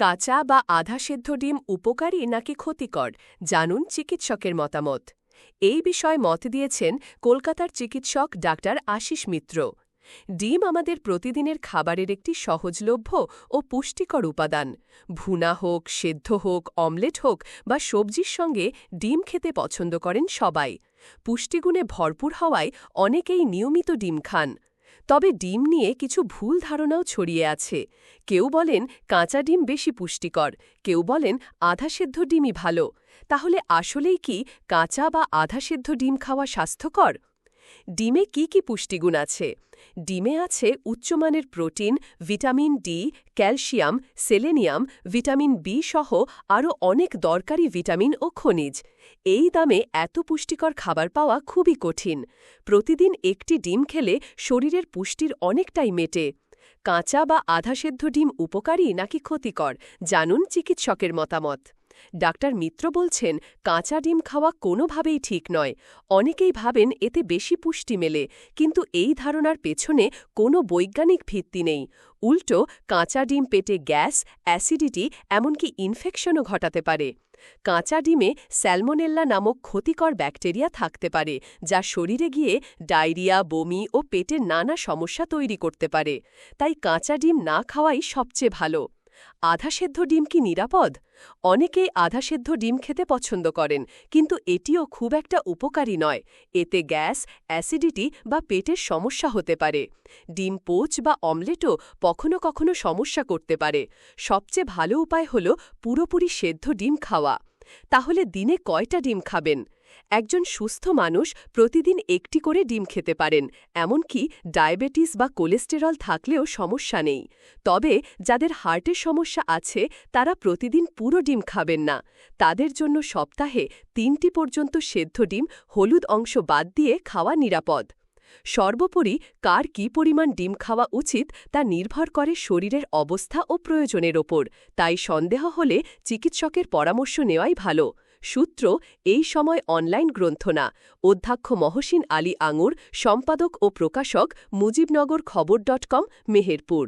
কাঁচা বা আধা সেদ্ধ ডিম উপকারী নাকি ক্ষতিকর, জানুন চিকিৎসকের মতামত। এই বিষয়ে মত দিয়েছেন কলকাতার চিকিৎসক ডাক্তার আশিস মিত্র। ডিম আমাদের প্রতিদিনের খাবারের একটি সহজলভ্য ও পুষ্টিকর উপাদান। ভুনা হোক, সেদ্ধ হোক, অমলেট হোক বা সবজির সঙ্গে ডিম খেতে পছন্দ করেন সবাই। পুষ্টিগুণে ভরপুর হওয়ায় অনেকেই নিয়মিত ডিম খান। তবে ডিম নিয়ে কিছু ভুল ধারণাও ছড়িয়ে আছে। কেউ বলেন কাঁচা ডিম বেশি পুষ্টিকর, কেউ বলেন আধা সেদ্ধ ডিমই ভালো। তাহলে আসলেই কি কাঁচা বা আধা সেদ্ধ ডিম খাওয়া স্বাস্থ্যকর? ডিমে কি কি পুষ্টিগুণ আছে? ডিমে আছে উচ্চমানের protein, vitamin D, calcium, selenium, vitamin B সহ আরও অনেক দরকারি ভিটামিন ও খনিজ। এই দামে এত পুষ্টিকর খাবার পাওয়া খুবই কঠিন। প্রতিদিন একটি ডিম খেলে শরীরের পুষ্টির অনেকটাই মেটে। কাঁচা বা আধাসেদ্ধ ডিম উপকারী নাকি ক্ষতিকর? জানুন চিকিৎসকের মতামত। ডাক্তার মিত্র বলছেন, কাঁচা ডিম খাওয়া কোনোভাবেই ঠিক নয়। অনেকেই ভাবেন এতে বেশি পুষ্টি মেলে, কিন্তু এই ধারণার পেছনে কোনো বৈজ্ঞানিক ভিত্তি নেই। উল্টো, কাঁচা ডিম পেটে গ্যাস, অ্যাসিডিটি, এমনকি ইনফেকশনও ঘটাতে পারে। কাঁচা ডিমে স্যালমোনেল্লা নামক ক্ষতিকর ব্যাকটেরিয়া থাকতে পারে, যা শরীরে গিয়ে ডায়রিয়া, বমি ও পেটের নানা সমস্যা তৈরি করতে পারে। তাই কাঁচা ডিম না খাওয়াই সবচেয়ে ভালো। আধাসেদ্ধ ডিম কি নিরাপদ? অনেকেই আধাসেদ্ধ ডিম খেতে পছন্দ করেন, কিন্তু এটিও খুব একটা উপকারী নয়। এতে গ্যাস, অ্যাসিডিটি বা পেটের সমস্যা হতে পারে। ডিম পোচ বা অমলেটও কখনো কখনো সমস্যা করতে পারে। সবচেয়ে ভালো উপায় হল পুরোপুরি সেদ্ধ ডিম খাওয়া। তাহলে দিনে কয়টা ডিম খাবেন? একজন সুস্থ মানুষ প্রতিদিন একটি করে ডিম খেতে পারেন, এমনকি ডায়াবেটিস বা কোলেস্টেরল থাকলেও সমস্যা নেই। তবে যাদের হার্টের সমস্যা আছে, তারা প্রতিদিন পুরো ডিম খাবেন না। তাদের জন্য সপ্তাহে তিনটি পর্যন্ত সেদ্ধ ডিম হলুদ অংশ বাদ দিয়ে খাওয়া নিরাপদ। সর্বোপরি কার কি পরিমাণ ডিম খাওয়া উচিত তা নির্ভর করে শরীরের অবস্থা ও প্রয়োজনের ওপর। তাই সন্দেহ হলে চিকিৎসকের পরামর্শ নেওয়াই ভালো। সূত্র, এই সময় অনলাইন গ্রন্থনা, অধ্যক্ষ মহসিন আলী আঙুর, সম্পাদক ও প্রকাশক মুজিবনগর খবর ডট কম, মেহেরপুর।